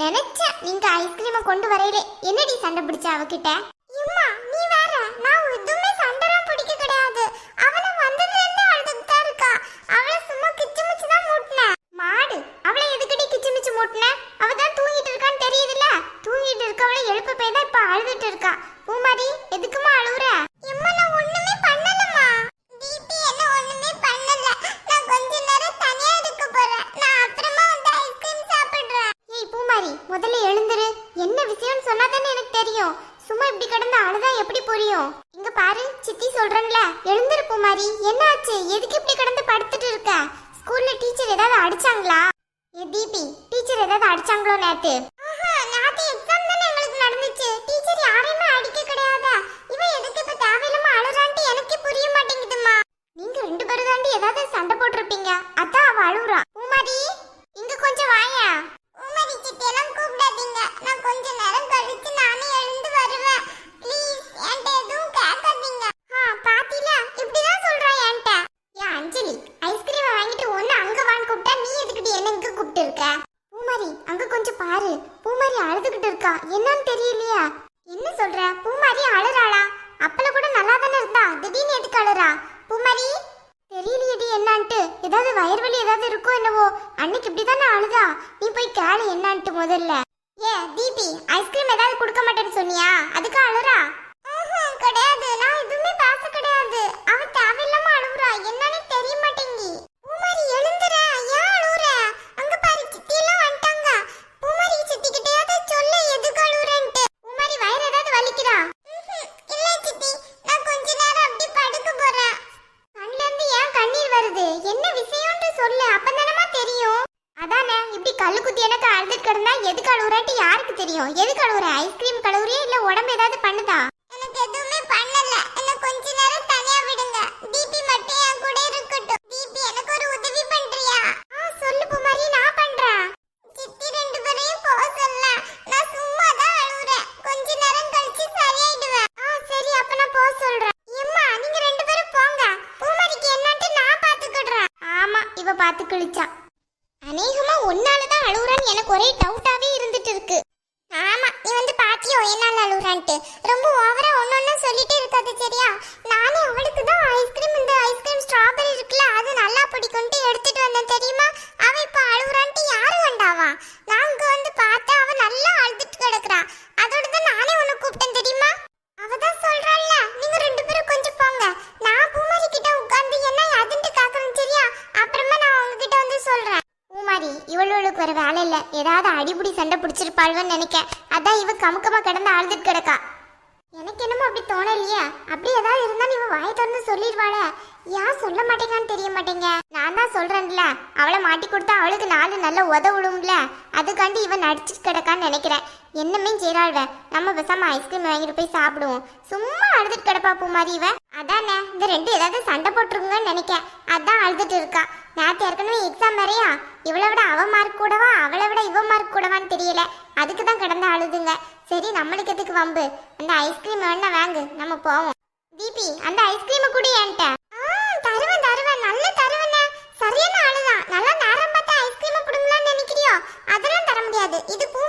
பயலே என்னடி சண்டை பிடிச்ச அவகிட்ட? இம்மா நீ வேற நான் எதுவுமே சண்டைலாம் பிடிக்க கிடையாது. அவளை வந்ததுல இருந்து அழுதுட்டு தான் இருக்கா. அவளை சும்மா கிச்சு மிச்சு தான் மூட்டினேன் மாடு அவளை எதுக்கடி கிச்சு மிச்சு மூட்டின? அவ தான் தூங்கிட்டு இருக்கான்னு தெரியுதுல்ல? தூங்கிட்டு இருக்கவளை எழுப்ப போய் தான் இப்ப அழுதுட்டு இருக்கா. பூமாரி எதுக்குமா அழுவுற? இம்மா நான் ஒண்ணுமே பண்ணலம்மா. தீபி என்ன ஒண்ணுமே பண்ணல. நான் கொஞ்ச நேரம் தனியா இருக்க போறேன். நான் அப்புறம் பூமாரி முதல்ல எழுந்துரு. என்ன விஷயம்னு சொன்னா தானே எனக்கு தெரியும். சும்மா இப்படி கிடந்து அழுதா எப்படி புரியும்? இங்க பாரு சித்தி சொல்றேன்ல. எழுந்துரு பூமாரி என்ன ஆச்சு? எதுக்கு இப்படி கிடந்து படுத்துட்டு இருக்க? ஸ்கூல்ல டீச்சர் ஏதாவது அடிச்சாங்களா? ஏ தீபி டீச்சர் ஏதாவது அடிச்சாங்களோ நேத்து? நேத்து எக்ஸாம் என்னான்ட்டு? ஏதாவது வயிறு வலி ஏதாவது இருக்கோ என்னவோ? அன்னைக்கு இப்படிதானே அழுதா? நீ போய் கேளு என்னான்ட்டு முதல்ல. ஏ தீபி ஐஸ்கிரீம் ஏதாவது கொடுக்க மாட்டேன்னு சொன்னியா? அதுக்கு அழுறா? கிடையாது. நான் எதுவுமே பேச கிடையாது. அவ தேவையில்லாம அழுகுறா என்ன எனக்கு அழுதுட்டு கிடந்தா எதுக்கு அழுவுறான்ட்டு யாருக்கு தெரியும்? எதுக்கு அழுவுற ஐஸ்கிரீம் கழுவுறியா இல்ல உடம்பு ஏதாவது பண்ணுதா? எனக்கு எதுவுமே பண்ணல. என்ன கொஞ்ச நேரம் தனியா விடுங்க. டிபி மட்டும் என் கூட இருக்கட்டும். டிபி எனக்கு ஒரு உதவி பண்றியா? ஆ சொல்லு பூமாரி நான் பண்றேன். சித்தி ரெண்டு பேரையும் போக சொல்ல. நான் சும்மா தான் அழுவுறேன். கொஞ்ச நேரம் கழிச்சு சரியாயிடுவேன். ஆ சரி அப்ப நான் போக சொல்றேன். எம்மா நீங்க ரெண்டு பேரும் போங்க. பூமாரிக்கு என்னன்ட்டு நான் பாத்துக்கிடுறேன் ஆமா இவ பாத்து கிழிச்சா. ஏதாவது அடிபுடி சண்டை பிடிச்சிருப்பாள்வன்னு நினைக்க அதான் இவ கமுக்கமா கிடந்து அழுதுட்டு கிடக்கா. எனக்கு என்னமோ அப்படி தோணலையே. அப்படி ஏதாவது இருந்தா இவ வாயை திறந்து சொல்லிடுவாளே. ஏன் சொல்ல மாட்டேங்கான்னு தெரிய மாட்டேங்க. நான் தான் சொல்றேன்ல. அவளை மாட்டி கொடுத்தா அவளுக்கு நாலு நல்ல உதவுடும்ல அதுக்காண்டி இவன் நடிச்சிட்டு கிடக்கான்னு நினைக்கிறேன். என்னமே செய்றாள்வ? நம்ம பேசாம ஐஸ்கிரீம் வாங்கிட்டு போய் சாப்பிடுவோம். சும்மா அழுதுட்டு கிடப்பா போ மாதிரி இவன் அதானே இந்த ரெண்டு ஏதாவது சண்டை போட்டுருங்கன்னு நினைக்க அதான் அழுதுட்டு இருக்கா. நேற்று ஏற்கனவே எக்ஸாம் வேறையா? இவளை விட அவ மார்க் கூடவா அவளை விட இவ மார்க் கூடவான்னு தெரியல. அதுக்கு தான் கிடந்து அழுதுங்க. சரி நம்மளுக்கு எதுக்கு வம்பு? அந்த ஐஸ்கிரீம் வேணா வாங்கு. நம்ம போவோம். தீபி அந்த ஐஸ்கிரீம் குடி என்கிட்ட. தருவேன் தருவேன். நல்ல தருவேனே சரியான ஆளுதான். நல்லா நேரம் பார்த்து ஐஸ்கிரீமை கொடுங்களான்னு நினைக்கிறியோ? அதெல்லாம் தர முடியாது. இது பூ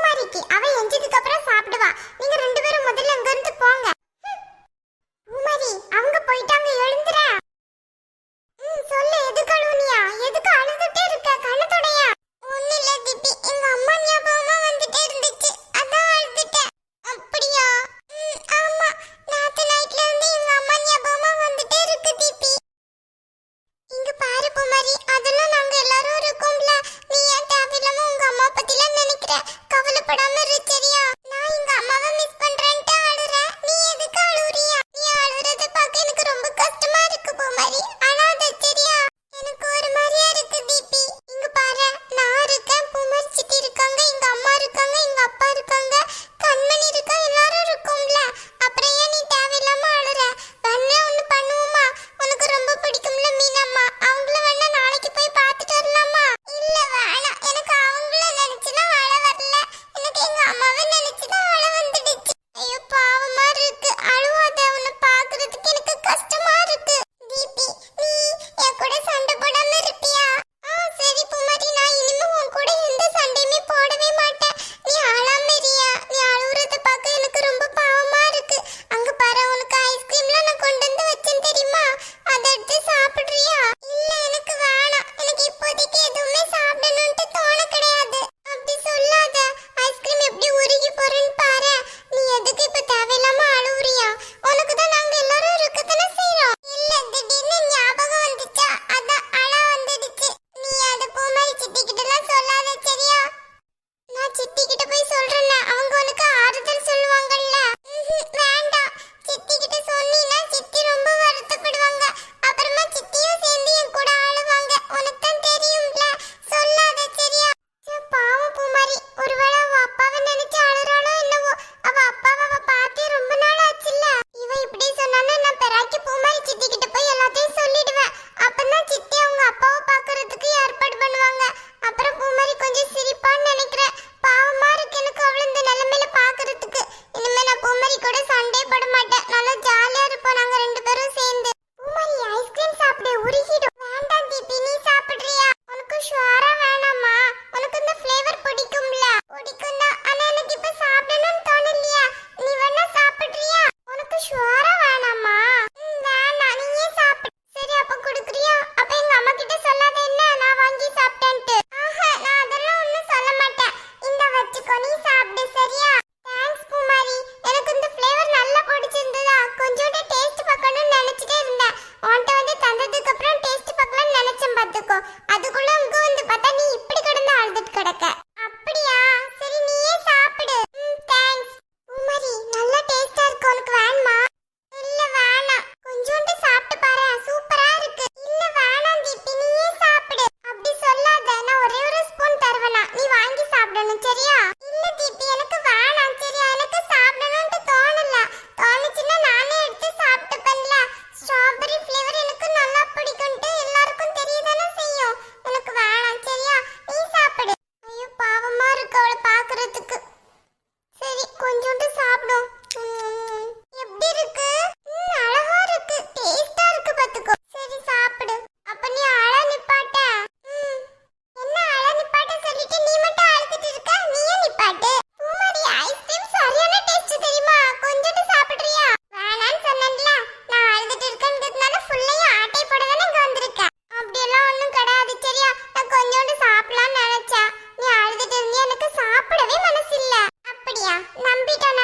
みたいな